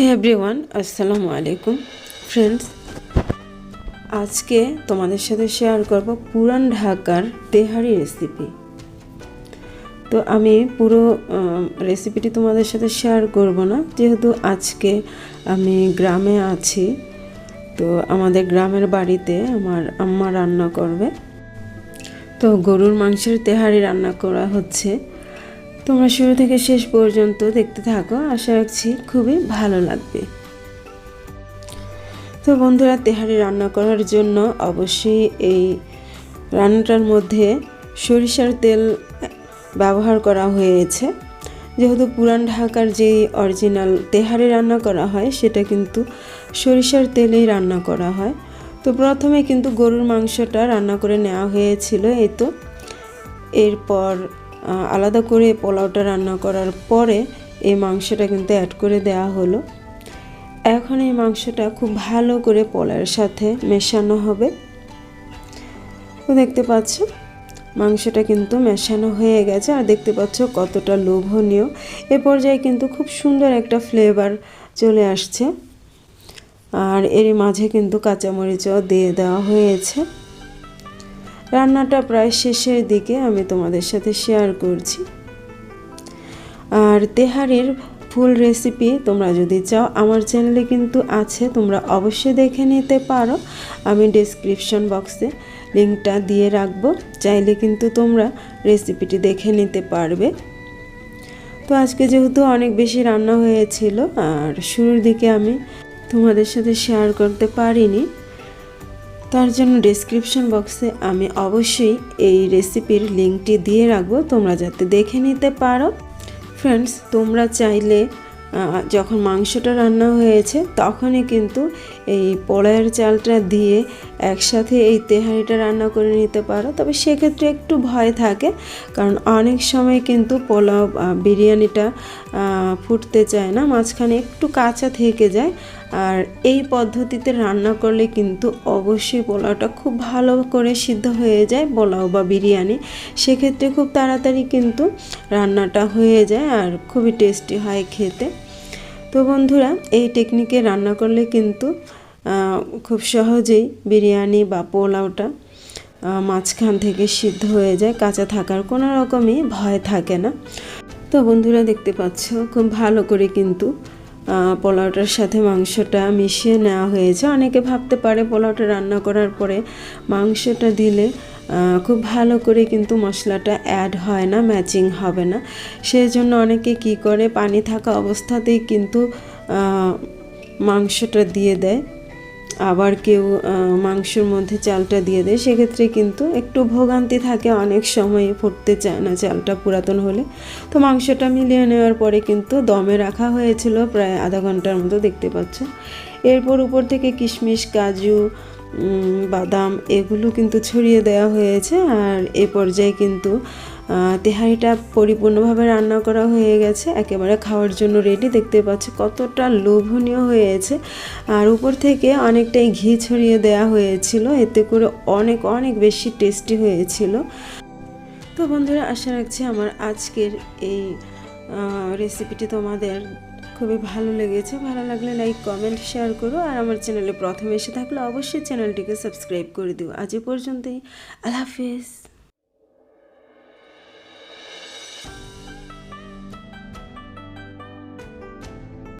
হে everyone আসসালামু আলাইকুম friends আজকে তোমাদের সাথে শেয়ার করব পুরান ঢাকার তেহারি রেসিপি তো আমি পুরো রেসিপিটি তোমাদের সাথে শেয়ার করব না। যেহেতু আজকে আমি গ্রামে আছি, তো আমাদের গ্রামের বাড়িতে আমার আম্মা রান্না করবে। তো গরুর মাংসের তেহারি রান্না করা হচ্ছে। তোমরা শুরু থেকে শেষ পর্যন্ত দেখতে থাকো। আশা রাখছি খুবই ভালো লাগবে। তো বন্ধুরা, তেহারি রান্না করার জন্য অবশ্যই এই রান্নাটার মধ্যে সরিষার তেল ব্যবহার করা হয়েছে। যেহেতু পুরান ঢাকার যেই অরিজিনাল তেহারি রান্না করা হয়, সেটা কিন্তু সরিষার তেলেই রান্না করা হয়। তো প্রথমে কিন্তু গরুর মাংসটা রান্না করে নেওয়া হয়েছিল, এই তো। এরপর আলাদা করে পোলাওটা রান্না করার পরে এই মাংসটা কিন্তু অ্যাড করে দেওয়া হলো। এখন এই মাংসটা খুব ভালো করে পোলাওয়ের সাথে মেশানো হবে। তো দেখতে পাচ্ছ, মাংসটা কিন্তু মেশানো হয়ে গেছে আর দেখতে পাচ্ছ কতটা লোভনীয়। এ পর্যায়ে কিন্তু খুব সুন্দর একটা ফ্লেভার চলে আসছে। আর এর মাঝে কিন্তু কাঁচামরিচও দিয়ে দেওয়া হয়েছে। রান্নাটা প্রায় শেষের দিকে আমি তোমাদের সাথে শেয়ার করছি। আর তেহারির ফুল রেসিপি তোমরা যদি চাও, আমার চ্যানেলে কিন্তু আছে, তোমরা অবশ্যই দেখে নিতে পারো। আমি ডিসক্রিপশন বক্সে লিঙ্কটা দিয়ে রাখব, চাইলে কিন্তু তোমরা রেসিপিটি দেখে নিতে পারবে। তো আজকে যেহেতু অনেক বেশি রান্না হয়েছিল, আর শুরুর দিকে আমি তোমাদের সাথে শেয়ার করতে পারিনি তার জন্য ডেসক্রিপশন বক্সে আমি অবশ্যই এই রেসিপির লিঙ্কটি দিয়ে রাখব, তোমরা যাতে দেখে নিতে পারো। ফ্রেন্ডস তোমরা চাইলে যখন মাংসটা রান্না হয়েছে, তখনই কিন্তু এই পোলায়ের চালটা দিয়ে একসাথে এই তেহারিটা রান্না করে নিতে পারো। তবে সেক্ষেত্রে একটু ভয় থাকে, কারণ অনেক সময় কিন্তু পোলাও বিরিয়ানিটা ফুটতে চায় না, মাঝখানে একটু কাঁচা থেকে যায়। আর এই পদ্ধতিতে রান্না করলে কিন্তু অবশ্যই পোলাওটা খুব ভালো করে সিদ্ধ হয়ে যায়, পোলাও বা বিরিয়ানি। সেক্ষেত্রে খুব তাড়াতাড়ি কিন্তু রান্নাটা হয়ে যায় আর খুবই টেস্টি হয় খেতে। তো বন্ধুরা, এই টেকনিকে রান্না করলে কিন্তু খুব সহজেই বিরিয়ানি বা পোলাওটা মাঝখান থেকে সিদ্ধ হয়ে যায়, কাঁচা থাকার কোনো রকমই ভয় থাকে না। তো বন্ধুরা, দেখতে পাচ্ছ, খুব ভালো করে কিন্তু পোলাওটার সাথে মাংসটা মিশিয়ে নেওয়া হয়েছে। অনেকে ভাবতে পারে পোলাওটা রান্না করার পরে মাংসটা দিলে খুব ভালো করে কিন্তু মশলাটা অ্যাড হয় না ম্যাচিং হবে না। সেই জন্য অনেকে কি করে, পানি থাকা অবস্থাতেই কিন্তু মাংসটা দিয়ে দেয়। আবার কেউ মাংসের মধ্যে চালটা দিয়ে দেয়, সেক্ষেত্রে কিন্তু একটু ভোগান্তি থাকে অনেক সময় ফুটতে চায় না চালটা পুরাতন হলে। তো মাংসটা মিলিয়ে নেওয়ার পরে কিন্তু দমে রাখা হয়েছিল প্রায় আধা ঘণ্টার মতো, দেখতে পাচ্ছ এরপর উপর থেকে কিশমিশ, কাজু বাদাম এগুলো কিন্তু ছড়িয়ে দেওয়া হয়েছে আর এ পর্যায়ে কিন্তু তেহারিটা পরিপূর্ণভাবে রান্না করা হয়ে গেছে। একেবারে খাওয়ার জন্য রেডি দেখতে পাচ্ছি, কতটা লোভনীয় হয়েছে। আর উপর থেকে অনেকটাই ঘি ছড়িয়ে দেওয়া হয়েছিল, এতে করে অনেক অনেক বেশি টেস্টি হয়েছিল। তো বন্ধুরা, আশা রাখছি আমার আজকের এই রেসিপিটি তোমাদের খুবই ভালো লেগেছে। ভালো লাগলে লাইক কমেন্ট শেয়ার করো। আর আমার চ্যানেলে প্রথমে এসে থাকলে অবশ্যই চ্যানেলটিকে সাবস্ক্রাইব করে দিও। আজ পর্যন্তই। আল্লাহ হাফিজ।